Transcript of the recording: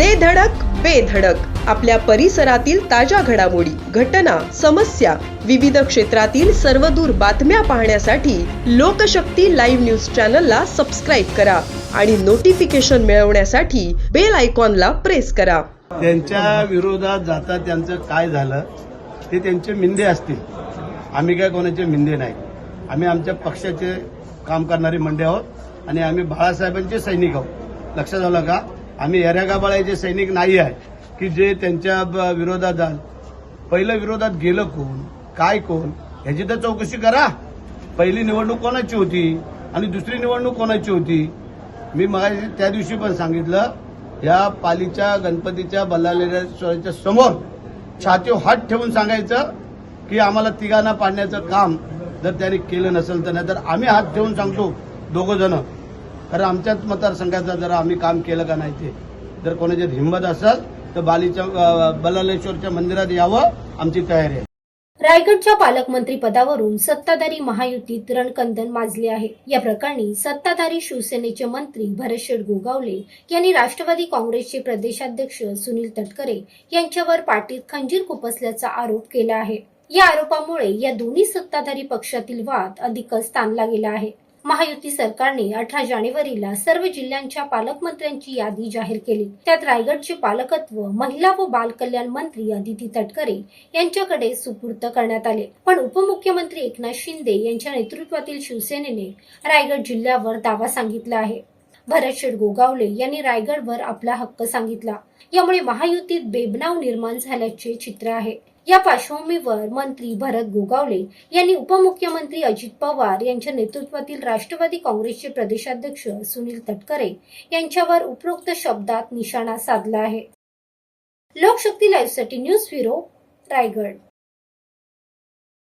दे धडक बेधडक आपल्या परिसरातील ताज्या घडामोडी घटना समस्या विविध क्षेत्रातील सर्वदूर बातम्या पाहण्यासाठी लोकशक्ती लाईव्ह न्यूज चॅनलला सबस्क्राईब करा आणि नोटिफिकेशन मिळवण्यासाठी बेल आयकॉनला प्रेस करा. त्यांच्या विरोधात जाता त्यांचं काय झालं ते त्यांचे मिंदे असतील. आम्ही काय कोणाचे मिंदे नाही. आम्ही आमच्या पक्षाचे काम करणारे मंडे आहोत आणि आम्ही बाळासाहेबांचे सैनिक आहोत. लक्षात आलं का? आम्ही येऱ्यागाबाळाचे सैनिक नाही आहे की जे त्यांच्या ब- विरोधात जाल पहिलं विरोधात गेलं कोण? काय कोण? ह्याची तर चौकशी करा. पहिली निवडणूक कोणाची होती? आणि दुसरी निवडणूक कोणाची होती? मी मग त्या दिवशी पण सांगितलं या पालीच्या गणपतीच्या बल्लालेश्वराच्या समोर छाती हात ठेवून सांगायचं की आम्हाला तिघांना पाडण्याचं काम जर त्यांनी केलं नसेल तर नाही तर आम्ही हात ठेवून सांगतो दोघं जण. कारण आमच्याच मतदारसंघाचं जर आम्ही काम केलं का नाही ते. जर कोणाच्यात हिंमत असेल तर बालीच्या अं, मंदिरात यावं आमची तयारी आहे. रायगडच्या पालकमंत्री पदावरून सत्ताधारी महायुतीत रणकंदन माजले आहे. या प्रकरणी सत्ताधारी शिवसेनेचे मंत्री भरतशेठ गोगावले यांनी राष्ट्रवादी काँग्रेसचे प्रदेशाध्यक्ष सुनील तटकरे यांच्यावर पाटीत खंजीर खुपसल्याचा आरोप केला आहे. या आरोपामुळे या दोन्ही सत्ताधारी पक्षातील वाद अधिकच ताणला गेला आहे. महायुती सरकारने अठरा जानेवारीला सर्व जिल्ह्यांच्या पालकमंत्र्यांची यादी जाहीर केली. त्यात रायगडचे पालकत्व महिला व बाल कल्याण मंत्री अदिती तटकरे यांच्याकडे सुपूर्त करण्यात आले. पण उपमुख्यमंत्री एकनाथ शिंदे यांच्या नेतृत्वातील शिवसेनेने रायगड जिल्ह्यावर दावा सांगितला आहे. भरतशेठ गोगावले यांनी रायगडवर आपला हक्क सांगितला. यामुळे महायुतीत बेबनाव निर्माण झाल्याचे चित्र आहे. या पार्श्वभूमीवर मंत्री भरत गोगावले यांनी उपमुख्यमंत्री अजित पवार यांच्या नेतृत्वातील राष्ट्रवादी काँग्रेसचे प्रदेशाध्यक्ष सुनील तटकरे यांच्यावर उपरोक्त शब्दात निशाणा साधला आहे. लोकशक्ती लाईव्हसाठी न्यूज ब्युरो रायगड.